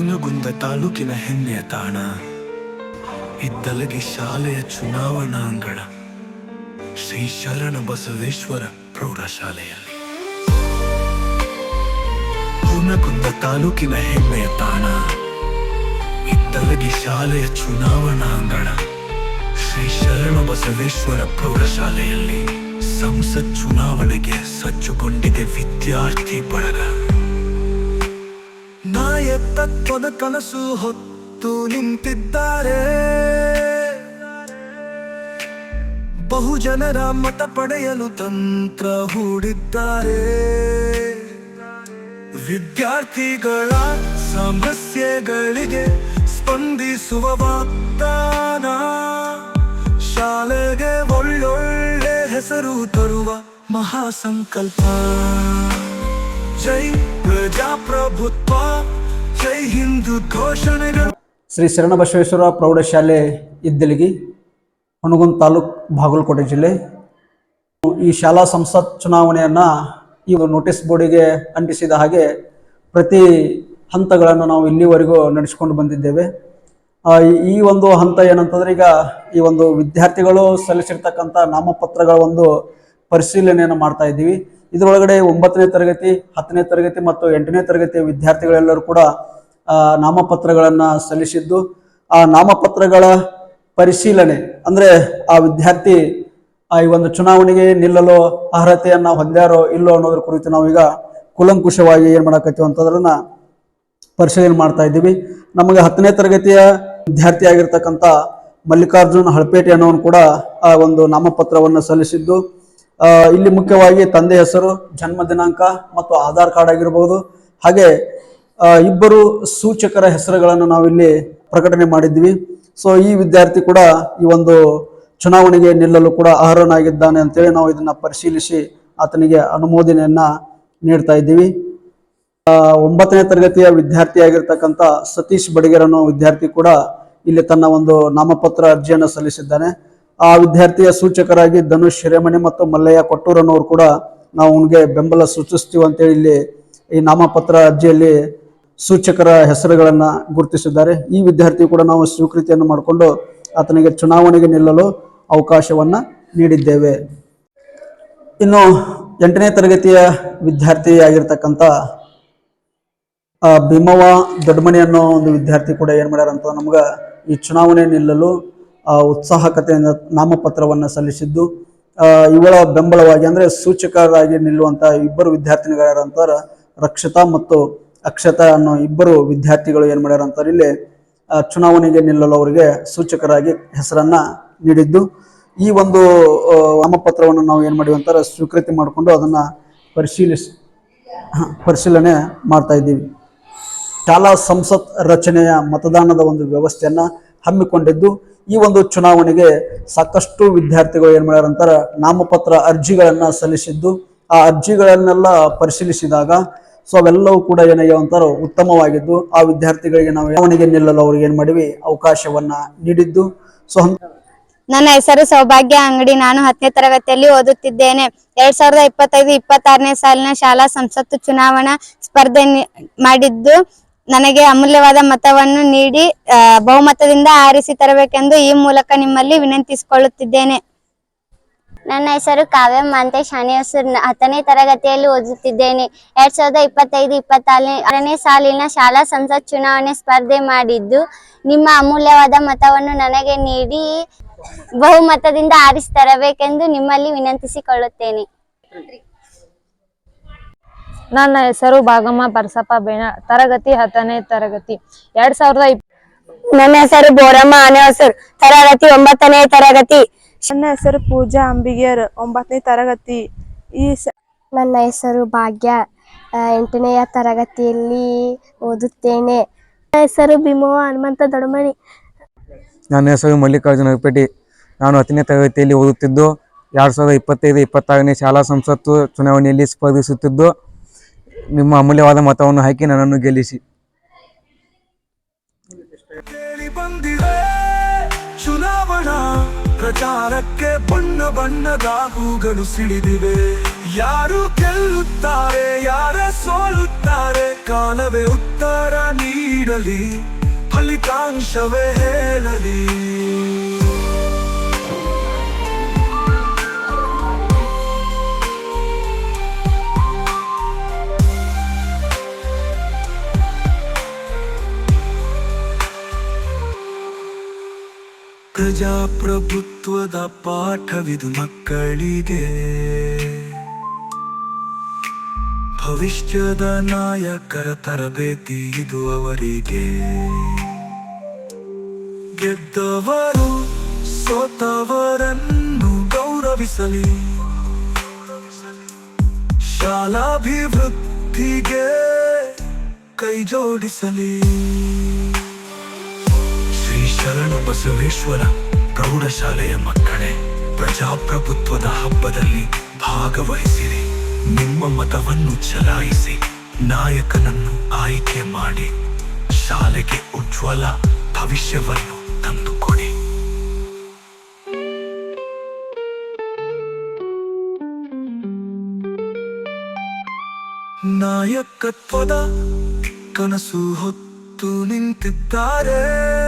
ಹುನಗುಂದ ತಾಲೂಕಿನ ಹೆಮ್ಮೆಯ ತಾಣ. ಇದ್ದಲಗಿ ಶಾಲೆಯ ಚುನಾವಣಾಂಗಣ. ಶ್ರೀ ಶರಣ ಬಸವೇಶ್ವರ ಪ್ರೌಢಶಾಲೆಯಲ್ಲಿ. ಕುನಗುಂದ ತಾಲೂಕಿನ ಹೆಮ್ಮೆಯ ತಾಣ. ಇದ್ದಲಗಿ ಶಾಲೆಯ ಚುನಾವಣಾಂಗಣ. ಶ್ರೀ ಶರಣ ಬಸವೇಶ್ವರ ಪ್ರೌಢಶಾಲೆಯಲ್ಲಿ ಸಂಸತ್ ಚುನಾವಣೆಗೆ ಸಜ್ಜುಗೊಂಡಿದೆ ವಿದ್ಯಾರ್ಥಿ ಬಳಗ. ನಾಯಕತ್ವದ ಕನಸು ಹೊತ್ತು ನಿಂತಿದ್ದಾರೆ. ಬಹುಜನರ ಮತ ಪಡೆಯಲು ತಂತ್ರ ಹೂಡಿದ್ದಾರೆ. ವಿದ್ಯಾರ್ಥಿಗಳ ಸಮಸ್ಯೆಗಳಿಗೆ ಸ್ಪಂದಿಸುವ ವಾಗ್ದಾನ. ಶಾಲೆಗೆ ಒಳ್ಳೊಳ್ಳೆ ಹೆಸರು ತರುವ ಮಹಾಸಂಕಲ್ಪ. ಜೈ ಪ್ರಜಾಪ್ರಭುತ್ವ. ಹಿಂದೂ ಘೋಷಣೆಗಳು. ಶ್ರೀ ಶರಣಬಸವೇಶ್ವರ ಪ್ರೌಢಶಾಲೆ ಇದ್ದಲಿಗಿ ಹುಣಗುಂದ ತಾಲೂಕ್ ಬಾಗಲಕೋಟೆ ಜಿಲ್ಲೆ. ಈ ಶಾಲಾ ಸಂಸತ್ ಚುನಾವಣೆಯನ್ನು ಈ ನೋಟಿಸ್ ಬೋರ್ಡಿಗೆ ಅಂಟಿಸಿದ ಹಾಗೆ ಪ್ರತಿ ಹಂತಗಳನ್ನು ನಾವು ಇಲ್ಲಿವರೆಗೂ ನಡೆಸಿಕೊಂಡು ಬಂದಿದ್ದೇವೆ. ಈ- ಒಂದು ಹಂತ ಏನಂತಂದ್ರೆ ಈಗ ಈ ಒಂದು ವಿದ್ಯಾರ್ಥಿಗಳು ಸಲ್ಲಿಸಿರ್ತಕ್ಕಂಥ ನಾಮಪತ್ರಗಳ ಒಂದು ಪರಿಶೀಲನೆಯನ್ನು ಮಾಡ್ತಾ ಇದ್ದೀವಿ. ಇದರೊಳಗಡೆ ಒಂಬತ್ತನೇ ತರಗತಿ, ಹತ್ತನೇ ತರಗತಿ ಮತ್ತು ಎಂಟನೇ ತರಗತಿಯ ವಿದ್ಯಾರ್ಥಿಗಳೆಲ್ಲರೂ ಕೂಡ ನಾಮಪತ್ರಗಳನ್ನು ಸಲ್ಲಿಸಿದ್ದು. ಆ ನಾಮಪತ್ರಗಳ ಪರಿಶೀಲನೆ ಅಂದರೆ ಆ ವಿದ್ಯಾರ್ಥಿ ಈ ಒಂದು ಚುನಾವಣೆಗೆ ನಿಲ್ಲಲು ಅರ್ಹತೆಯನ್ನು ಹೊಂದ್ಯಾರೋ ಇಲ್ಲೋ ಅನ್ನೋದ್ರ ಕುರಿತು ನಾವೀಗ ಕುಲಂಕುಷವಾಗಿ ಏನು ಮಾಡಕತ್ತೀವಿ ಅಂತದ್ರನ್ನ ಪರಿಶೀಲನೆ ಮಾಡ್ತಾ ಇದ್ದೀವಿ. ನಮಗೆ ಹತ್ತನೇ ತರಗತಿಯ ವಿದ್ಯಾರ್ಥಿ ಆಗಿರ್ತಕ್ಕಂಥ ಮಲ್ಲಿಕಾರ್ಜುನ್ ಹಳಪೇಟೆ ಅನ್ನೋನು ಕೂಡ ಆ ಒಂದು ನಾಮಪತ್ರವನ್ನು ಸಲ್ಲಿಸಿದ್ದು. ಇಲ್ಲಿ ಮುಖ್ಯವಾಗಿ ತಂದೆ ಹೆಸರು, ಜನ್ಮ ದಿನಾಂಕ ಮತ್ತು ಆಧಾರ್ ಕಾರ್ಡ್ ಆಗಿರಬಹುದು ಹಾಗೆ ಇಬ್ಬರು ಸೂಚಕರ ಹೆಸರುಗಳನ್ನು ನಾವಿಲ್ಲಿ ಪ್ರಕಟಣೆ ಮಾಡಿದ್ವಿ. ಸೊ ಈ ವಿದ್ಯಾರ್ಥಿ ಕೂಡ ಈ ಒಂದು ಚುನಾವಣೆಗೆ ನಿಲ್ಲಲು ಕೂಡ ಅರ್ಹನಾಗಿದ್ದಾನೆ ಅಂತೇಳಿ ನಾವು ಇದನ್ನ ಪರಿಶೀಲಿಸಿ ಆತನಿಗೆ ಅನುಮೋದನೆಯನ್ನ ನೀಡ್ತಾ ಇದ್ದೀವಿ. ಒಂಬತ್ತನೇ ತರಗತಿಯ ವಿದ್ಯಾರ್ಥಿಯಾಗಿರ್ತಕ್ಕಂಥ ಸತೀಶ್ ಬಡಿಗೇರ್ ಅನ್ನೋ ವಿದ್ಯಾರ್ಥಿ ಕೂಡ ಇಲ್ಲಿ ತನ್ನ ಒಂದು ನಾಮಪತ್ರ ಅರ್ಜಿಯನ್ನು ಸಲ್ಲಿಸಿದ್ದಾನೆ. ಆ ವಿದ್ಯಾರ್ಥಿಯ ಸೂಚಕರಾಗಿ ಧನುಷ್ ಶಿರೇಮಣಿ ಮತ್ತು ಮಲ್ಲಯ್ಯ ಕೊಟ್ಟೂರ್ ಅನ್ನೋರು ಕೂಡ ನಾವು ಅವನಿಗೆ ಬೆಂಬಲ ಸೂಚಿಸ್ತೀವಿ ಅಂತೇಳಿ ಇಲ್ಲಿ ಈ ನಾಮಪತ್ರ ಅರ್ಜಿಯಲ್ಲಿ ಸೂಚಕರ ಹೆಸರುಗಳನ್ನು ಗುರುತಿಸಿದ್ದಾರೆ. ಈ ವಿದ್ಯಾರ್ಥಿ ಕೂಡ ನಾವು ಸ್ವೀಕೃತಿಯನ್ನು ಮಾಡಿಕೊಂಡು ಆತನಿಗೆ ಚುನಾವಣೆಗೆ ನಿಲ್ಲಲು ಅವಕಾಶವನ್ನು ನೀಡಿದ್ದೇವೆ. ಇನ್ನು ಎಂಟನೇ ತರಗತಿಯ ವಿದ್ಯಾರ್ಥಿಯಾಗಿರ್ತಕ್ಕಂಥ ಭೀಮವ ದೊಡ್ಡಮನಿ ಅನ್ನೋ ಒಂದು ವಿದ್ಯಾರ್ಥಿ ಕೂಡ ಏನು ಮಾಡ್ಯಾರ ಅಂತ ನಮ್ಗ ಈ ಚುನಾವಣೆ ನಿಲ್ಲಲು ಉತ್ಸಾಹಕತೆಯಿಂದ ನಾಮಪತ್ರವನ್ನು ಸಲ್ಲಿಸಿದ್ದು ಇವಳ ಬೆಂಬಲವಾಗಿ ಅಂದರೆ ಸೂಚಕರಾಗಿ ನಿಲ್ಲುವಂಥ ಇಬ್ಬರು ವಿದ್ಯಾರ್ಥಿನಿಗಳಂತಾರ ರಕ್ಷಿತಾ ಮತ್ತು ಅಕ್ಷತಾ ಅನ್ನೋ ಇಬ್ಬರು ವಿದ್ಯಾರ್ಥಿಗಳು ಏನು ಮಾಡ್ಯಾರ ಅಂತಾರೆ, ಇಲ್ಲಿ ಚುನಾವಣೆಗೆ ನಿಲ್ಲಲು ಅವರಿಗೆ ಸೂಚಕರಾಗಿ ಹೆಸರನ್ನ ನೀಡಿದ್ದು. ಈ ಒಂದು ನಾಮಪತ್ರವನ್ನು ನಾವು ಏನು ಮಾಡಿವಿ ಅಂತಾರೆ, ಸ್ವೀಕೃತಿ ಮಾಡಿಕೊಂಡು ಅದನ್ನ ಪರಿಶೀಲಿಸಿ ಪರಿಶೀಲನೆ ಮಾಡ್ತಾ ಇದ್ದೀವಿ. ಶಾಲಾ ಸಂಸತ್ ರಚನೆಯ ಮತದಾನದ ಒಂದು ವ್ಯವಸ್ಥೆಯನ್ನ ಹಮ್ಮಿಕೊಂಡಿದ್ದು, ಈ ಒಂದು ಚುನಾವಣೆಗೆ ಸಾಕಷ್ಟು ವಿದ್ಯಾರ್ಥಿಗಳು ಏನು ಮಾಡ್ಯಾರ ಅಂತಾರೆ, ನಾಮಪತ್ರ ಅರ್ಜಿಗಳನ್ನ ಸಲ್ಲಿಸಿದ್ದು. ಆ ಅರ್ಜಿಗಳನ್ನೆಲ್ಲ ಪರಿಶೀಲಿಸಿದಾಗ ಸೊ ಅವೆಲ್ಲವೂ ಕೂಡ ಏನಯ್ಯ ಅಂತಾರ ಉತ್ತಮವಾಗಿದ್ದು ಆ ವಿದ್ಯಾರ್ಥಿಗಳಿಗೆ ನಾವು ಅವನಿಗೆ ನಿಲ್ಲಲು ಅವ್ರಿಗೆ ಏನ್ ಮಾಡಿವಿ ಅವಕಾಶವನ್ನ ನೀಡಿದ್ದು. ಸೊ ನನ್ನ ಹೆಸರು ಸೌಭಾಗ್ಯ ಅಂಗಡಿ. ನಾನು ಹತ್ತನೇ ತರಗತಿಯಲ್ಲಿ ಓದುತ್ತಿದ್ದೇನೆ. ಎರಡ್ ಸಾವಿರದ ಇಪ್ಪತ್ತೈದು, ಇಪ್ಪತ್ತಾರನೇ ಸಾಲಿನ ಶಾಲಾ ಸಂಸತ್ತು ಚುನಾವಣಾ ಸ್ಪರ್ಧೆ ಮಾಡಿದ್ದು. ನನಗೆ ಅಮೂಲ್ಯವಾದ ಮತವನ್ನು ನೀಡಿ ಬಹುಮತದಿಂದ ಆರಿಸಿ ತರಬೇಕೆಂದು ಈ ಮೂಲಕ ನಿಮ್ಮಲ್ಲಿ ವಿನಂತಿಸಿಕೊಳ್ಳುತ್ತಿದ್ದೇನೆ. ನನ್ನ ಹೆಸರು ಕಾವ್ಯ ಮಾಂತೇಶ್ ಹೆಸರು ಹತ್ತನೇ ತರಗತಿಯಲ್ಲಿ ಓದುತ್ತಿದ್ದೇನೆ. ಎರಡ್ ಸಾವಿರದ ಇಪ್ಪತ್ತೈದು ಇಪ್ಪತ್ತಾರನೇ ಆರನೇ ಸಾಲಿನ ಶಾಲಾ ಸಂಸತ್ ಚುನಾವಣೆ ಸ್ಪರ್ಧೆ ಮಾಡಿದ್ದು ನಿಮ್ಮ ಅಮೂಲ್ಯವಾದ ಮತವನ್ನು ನನಗೆ ನೀಡಿ ಬಹುಮತದಿಂದ ಆರಿಸಿ ತರಬೇಕೆಂದು ನಿಮ್ಮಲ್ಲಿ ವಿನಂತಿಸಿಕೊಳ್ಳುತ್ತೇನೆ. ನನ್ನ ಹೆಸರು ಭಾಗಮ್ಮ ಪರಸಪ್ಪ ಬೇಣ ತರಗತಿ ಹತ್ತನೇ ತರಗತಿ. ಎರಡ್ ಸಾವಿರದ ನನ್ನ ಹೆಸರು ಬೋರಮ್ಮ ಆನೆ ಹೆಸರು ತರಗತಿ ಒಂಬತ್ತನೇ ತರಗತಿ. ನನ್ನ ಹೆಸರು ಪೂಜಾ ಅಂಬಿಗೇರ್ ಒಂಬತ್ತನೇ ತರಗತಿ. ಈ ಸ- ನನ್ನ ಹೆಸರು ಭಾಗ್ಯ. ಎಂಟನೆಯ ತರಗತಿಯಲ್ಲಿ ಓದುತ್ತೇನೆ. ನನ್ನ ಹೆಸರು ಭೀಮವ ಹನುಮಂತ ದೊಡಮನಿ ನನ್ನ ಹೆಸರು ಮಲ್ಲಿಕಾರ್ಜುನ ಹೊಪೇಟಿ ನಾನು ಹತ್ತನೇ ತರಗತಿಯಲ್ಲಿ ಓದುತ್ತಿದ್ದು ಎರಡು ಸಾವಿರದ ಇಪ್ಪತ್ತೈದು ಇಪ್ಪತ್ತಾರನೇ ಶಾಲಾ ಸಂಸತ್ತು ಚುನಾವಣೆಯಲ್ಲಿ ಸ್ಪರ್ಧಿಸುತ್ತಿದ್ದು ನಿಮ್ಮ ಅಮೂಲ್ಯವಾದ ಮತವನ್ನು ಹಾಕಿ ನನ್ನನ್ನು ಗೆಲ್ಲಿಸಿ. ಪ್ರಚಾರಕ್ಕೆ ಬಣ್ಣ ಬಣ್ಣದ ಹೂಗಳು ಸಿಡಿದಿವೆ. ಯಾರು ಗೆಲ್ಲುತ್ತಾರೆ ಯಾರ ಸೋಲುತ್ತಾರೆ ಕಾಲವೇ ಉತ್ತರ ನೀಡಲಿ ಫಲಿತಾಂಶವೇ ಹೇಳಲಿ. ಪ್ರಜಾಪ್ರಭುತ್ವದ ಪಾಠವಿದು ಮಕ್ಕಳಿಗೆ. ಭವಿಷ್ಯದ ನಾಯಕರ ತರಬೇತಿ ಇದು ಅವರಿಗೆ. ಗೆದ್ದವರು ಸೋತವರನ್ನು ಗೌರವಿಸಲಿ. ಶಾಲಾಭಿವೃದ್ಧಿಗೆ ಕೈ ಜೋಡಿಸಲಿ. ಶ್ರೀ ಶರಣ ಬಸವೇಶ್ವರ ಪ್ರೌಢಶಾಲೆಯ ಮಕ್ಕಳೇ, ಪ್ರಜಾಪ್ರಭುತ್ವದ ಹಬ್ಬದಲ್ಲಿ ಭಾಗವಹಿಸಿರಿ. ನಿಮ್ಮ ಮತವನ್ನು ಚಲಾಯಿಸಿ ನಾಯಕನನ್ನು ಆಯ್ಕೆ ಮಾಡಿ ಶಾಲೆಗೆ ಉಜ್ವಲ ಭವಿಷ್ಯವನ್ನು ತಂದುಕೊಡಿ. ನಾಯಕತ್ವದ ಕನಸು ಹೊತ್ತು ನಿಂತಿದ್ದಾರೆ.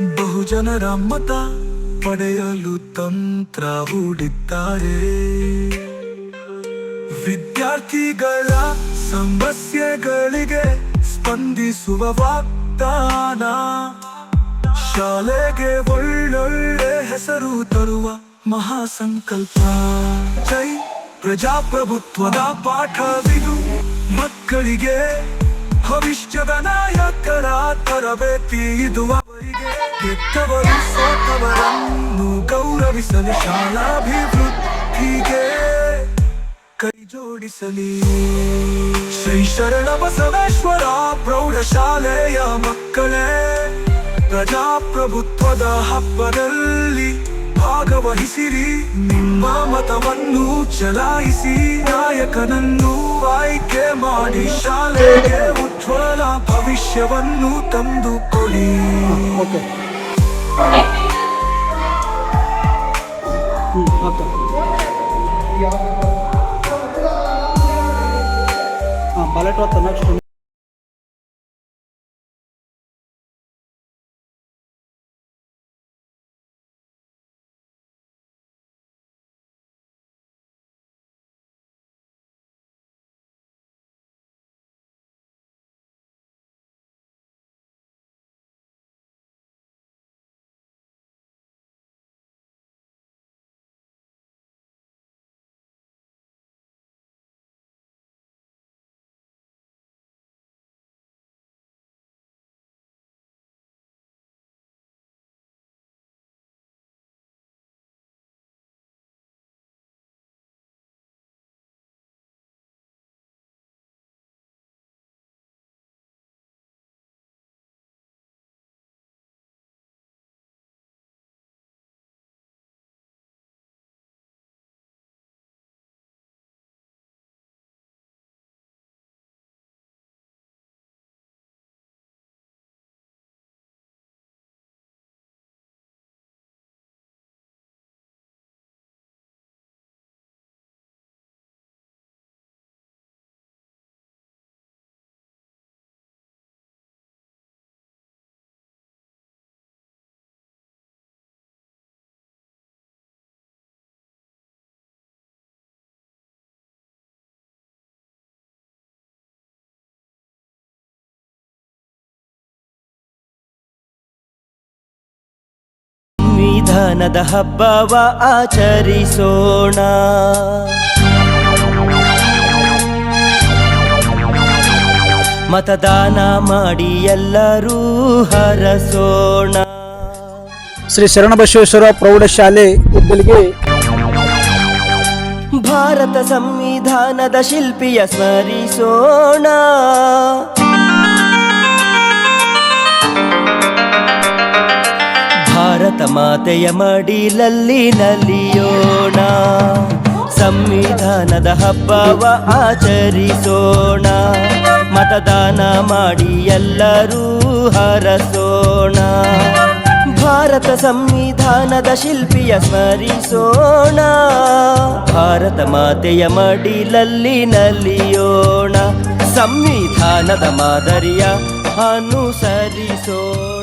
ಬಹುಜನರ ಮತ ಪಡೆಯಲು ತಂತ್ರ ಹೂಡಿದ್ದಾರೆ. ವಿದ್ಯಾರ್ಥಿಗಳ ಸಮಸ್ಯೆಗಳಿಗೆ ಸ್ಪಂದಿಸುವ ವಾಗ್ದಾನ, ಶಾಲೆಗೆ ಒಳ್ಳೊಳ್ಳೆ ಹೆಸರು ತರುವ ಮಹಾಸಂಕಲ್ಪ. ಜೈ ಪ್ರಜಾಪ್ರಭುತ್ವದ ಪಾಠವಿದು ಮಕ್ಕಳಿಗೆ ಭವಿಷ್ಯದ ನಾಯಕರ ತರಬೇತಿ ಇದು ಗೆದ್ದವರು ಸೋತವರನ್ನು ಗೌರವಿಸಲಿ. ಶಾಲಾಭಿವೃದ್ಧಿಗೆ ಕೈ ಜೋಡಿಸಲಿ. ಶ್ರೀ ಶರಣ ಬಸವೇಶ್ವರ ಪ್ರೌಢಶಾಲೆಯ ಮಕ್ಕಳೇ, ಪ್ರಜಾಪ್ರಭುತ್ವದ ಹಬ್ಬದಲ್ಲಿ ಭಾಗವಹಿಸಿರಿ. ನಿಮ್ಮ ಮತವನ್ನು ಚಲಾಯಿಸಿ, ನಾಯಕನನ್ನು ಆಯ್ಕೆ ಮಾಡಿ. ಶಾಲೆಗೆ ಉಜ್ವಲ ಭವಿಷ್ಯವನ್ನು ತಂದುಕೊಡಿ. ಓಕೆ ಹ್ಞೂ ಓಕೆ ಹಾಂ ಬಲೆಟ್ ಹೊತ್ತು ನೆಕ್ಸ್ಟ್ ಸಂವಿಧಾನದ ಹಬ್ಬವ ಆಚರಿಸೋಣ. ಮತದಾನ ಮಾಡಿ ಎಲ್ಲರೂ ಹರಸೋಣ. ಶ್ರೀ ಶರಣಬಸವೇಶ್ವರ ಪ್ರೌಢಶಾಲೆ ಇದ್ದಲಿಗೆ ಭಾರತ ಸಂವಿಧಾನದ ಶಿಲ್ಪಿಯ ಸ್ಮರಿಸೋಣ. ಮಾತೆಯ ಮಡಿಲಲ್ಲಿ ನಲಿಯೋಣ. ಸಂವಿಧಾನದ ಹಬ್ಬವ ಆಚರಿಸೋಣ. ಮತದಾನ ಮಾಡಿ ಎಲ್ಲರೂ ಹರಸೋಣ. ಭಾರತ ಸಂವಿಧಾನದ ಶಿಲ್ಪಿಯ ಸ್ಮರಿಸೋಣ. ಭಾರತ ಮಾತೆಯ ಮಡಿಲಲ್ಲಿ ನಲಿಯೋಣ. ಸಂವಿಧಾನದ ಮಾದರಿಯ ಅನುಸರಿಸೋಣ.